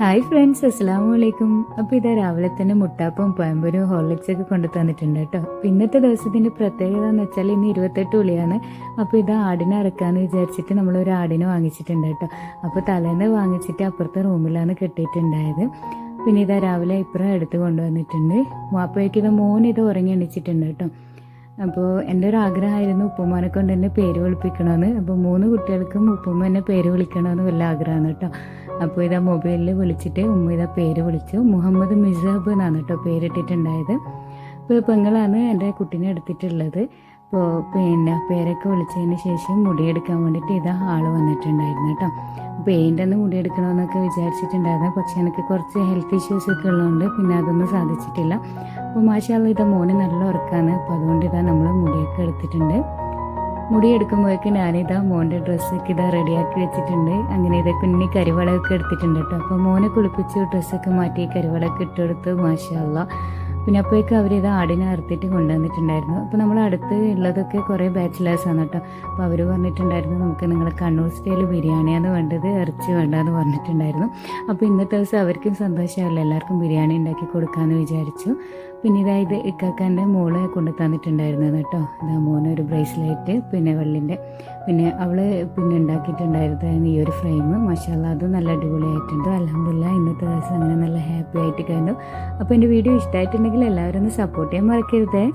Hi friends അസ്സാം വലൈക്കും അപ്പോൾ ഇതാ രാവിലെ തന്നെ മുട്ടാപ്പും പഴമ്പൊരും ഹോർലിക്സ് ഒക്കെ കൊണ്ടു തന്നിട്ടുണ്ട് കേട്ടോ. അപ്പോൾ ഇന്നത്തെ ദിവസത്തിന്റെ പ്രത്യേകത എന്ന് വെച്ചാൽ ഇന്ന് ഇരുപത്തെട്ട് ഉളിയാണ്. അപ്പോൾ ഇത് ആടിനെ അറക്കാന്ന് വിചാരിച്ചിട്ട് നമ്മൾ ഒരു ആടിനെ വാങ്ങിച്ചിട്ടുണ്ട് കേട്ടോ. അപ്പോൾ തലേന്ന് വാങ്ങിച്ചിട്ട് അപ്പുറത്തെ റൂമിലാണ് കെട്ടിയിട്ടുണ്ടായത്. പിന്നെ ഇതാ രാവിലെ ഇപ്പുറം എടുത്ത് കൊണ്ടുവന്നിട്ടുണ്ട്. അപ്പോഴേക്കും ഇത് മോൻ ഇത് ഉറങ്ങി എണീച്ചിട്ടുണ്ട് കേട്ടോ. അപ്പോൾ എന്റെ ഒരു ആഗ്രഹമായിരുന്നു ഉപ്പുമാനെ കൊണ്ട് എന്നെ പേര് വിളിപ്പിക്കണമെന്ന് അപ്പോൾ മൂന്ന് കുട്ടികൾക്കും ഉപ്പുമ്മ എന്നെ പേര് വിളിക്കണമെന്ന് വല്ല ആഗ്രഹമാണ് കേട്ടോ. അപ്പോൾ ഇതാ മൊബൈലിൽ വിളിച്ചിട്ട് ഉമ്മ ഇതാ പേര് വിളിച്ചു. മുഹമ്മദ് മിസാബ് എന്നാണ് കേട്ടോ പേരിട്ടിട്ടുണ്ടായത്. അപ്പോൾ പെങ്ങളാണ് എന്റെ കുട്ടീനെ എടുത്തിട്ടുള്ളത്. അപ്പോൾ പിന്നെ പേരൊക്കെ വിളിച്ചതിന് ശേഷം മുടിയെടുക്കാൻ വേണ്ടിയിട്ട് ഇതാ ആൾ വന്നിട്ടുണ്ടായിരുന്നു കേട്ടോ. അപ്പോൾ ഏന്റെ അന്ന് മുടിയെടുക്കണമെന്നൊക്കെ വിചാരിച്ചിട്ടുണ്ടായിരുന്നു. പക്ഷേ എനിക്ക് കുറച്ച് ഹെൽത്ത് ഇഷ്യൂസ് ഒക്കെ ഉള്ളതുകൊണ്ട് പിന്നെ അതൊന്നും സാധിച്ചിട്ടില്ല. അപ്പോൾ മാഷാള്ള ഇത് മോന് നല്ല ഉറക്കാണ്. അപ്പോൾ അതുകൊണ്ട് ഇതാ നമ്മൾ മുടിയൊക്കെ എടുത്തിട്ടുണ്ട്. മുടി എടുക്കുമ്പോഴേക്ക് ഞാനിതാ മോന്റെ ഡ്രസ്സൊക്കെ ഇതാ റെഡിയാക്കി വെച്ചിട്ടുണ്ട്. അങ്ങനെ ഇതാ കുഞ്ഞി കരിവളമൊക്കെ എടുത്തിട്ടുണ്ട് കേട്ടോ. അപ്പോൾ മോനെ കുളിപ്പിച്ച് ഡ്രസ്സൊക്കെ മാറ്റി കരിവളയൊക്കെ ഇട്ടെടുത്ത് മാഷാള്ള പിന്നെ അപ്പോഴേക്കും അവരിത് ആടിനെ അറുത്തിട്ട് കൊണ്ടുവന്നിട്ടുണ്ടായിരുന്നു. അപ്പോൾ നമ്മൾ അടുത്ത് ഉള്ളതൊക്കെ കുറേ ബാച്ചിലേഴ്സാണ് കേട്ടോ. അപ്പോൾ അവർ പറഞ്ഞിട്ടുണ്ടായിരുന്നു നമുക്ക് നിങ്ങളെ കണ്ണൂർ സ്റ്റൈൽ ബിരിയാണിയാണ് വേണ്ടത് ഇറച്ചി വേണ്ടെന്ന് പറഞ്ഞിട്ടുണ്ടായിരുന്നു. അപ്പോൾ ഇന്നത്തെ ദിവസം അവർക്കും സന്തോഷമല്ല എല്ലാവർക്കും ബിരിയാണി ഉണ്ടാക്കി കൊടുക്കാമെന്ന് വിചാരിച്ചു. പിന്നെ ഇതായത് ഇക്കാക്കാന്റെ മോളെ കൊണ്ടു തന്നിട്ടുണ്ടായിരുന്നത് കേട്ടോ. ഇതാ മോനൊരു ബ്രേസ്ലെറ്റ് പിന്നെ വെള്ളിന്റെ. പിന്നെ അവൾ പിന്നെ ഉണ്ടാക്കിയിട്ടുണ്ടായിരുന്നത് ഈ ഒരു ഫ്രെയിം. മഷാല അത് നല്ല അടിപൊളിയായിട്ടുണ്ട്. അലഹമില്ല ഇന്നത്തെ ദിവസം അങ്ങനെ നല്ല ഹാപ്പി ആയിട്ട് കണ്ടു. അപ്പോൾ എന്റെ വീഡിയോ ഇഷ്ടമായിട്ടുണ്ടെങ്കിൽ എല്ലാവരും ഒന്ന് സപ്പോർട്ട് ചെയ്യാൻ മറക്കരുതേ.